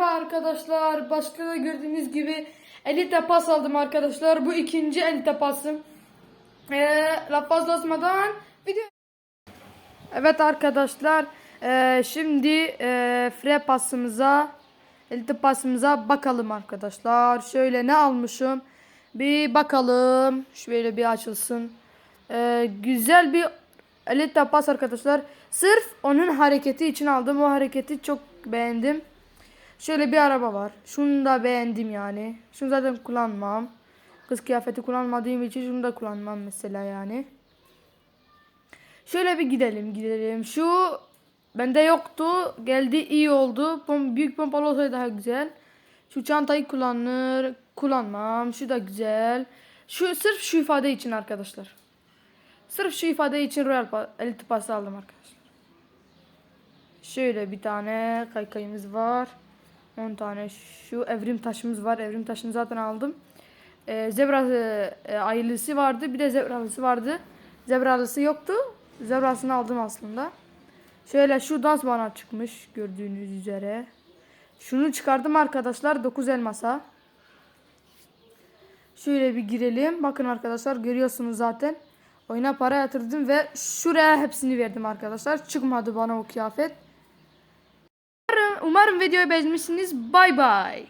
arkadaşlar. Başta da gördüğünüz gibi elite pas aldım arkadaşlar. Bu ikinci elite pasım. Ee, laf fazla uzatmadan video... Evet arkadaşlar. ee, şimdi ee, free pasımıza elite pasımıza bakalım arkadaşlar. Şöyle ne almışım? Bir bakalım. Şöyle bir açılsın. Ee, güzel bir elite pas arkadaşlar. Sırf onun hareketi için aldım. O hareketi çok beğendim. Şöyle bir araba var. Şunu da beğendim yani. Şunu zaten kullanmam. Kız kıyafeti kullanmadığım için şunu da kullanmam mesela yani. Şöyle bir gidelim gidelim. Şu bende yoktu. Geldi iyi oldu. Pom büyük pompalı olsaydı daha güzel. Şu çantayı kullanır. Kullanmam. Şu da güzel. Şu sırf şu ifade için arkadaşlar. Sırf şu ifade için Royal pa- Elite Pass'ı aldım arkadaşlar. Şöyle bir tane kaykayımız var. 10 tane şu evrim taşımız var. Evrim taşını zaten aldım. Ee, zebra e, ayılısı vardı. Bir de zebralısı vardı. Zebralısı yoktu. Zebrasını aldım aslında. Şöyle şu dans bana çıkmış gördüğünüz üzere. Şunu çıkardım arkadaşlar 9 elmasa. Şöyle bir girelim. Bakın arkadaşlar görüyorsunuz zaten. Oyuna para yatırdım ve şuraya hepsini verdim arkadaşlar. Çıkmadı bana o kıyafet. Umarım, videoyu beğenmişsiniz. Bay bay.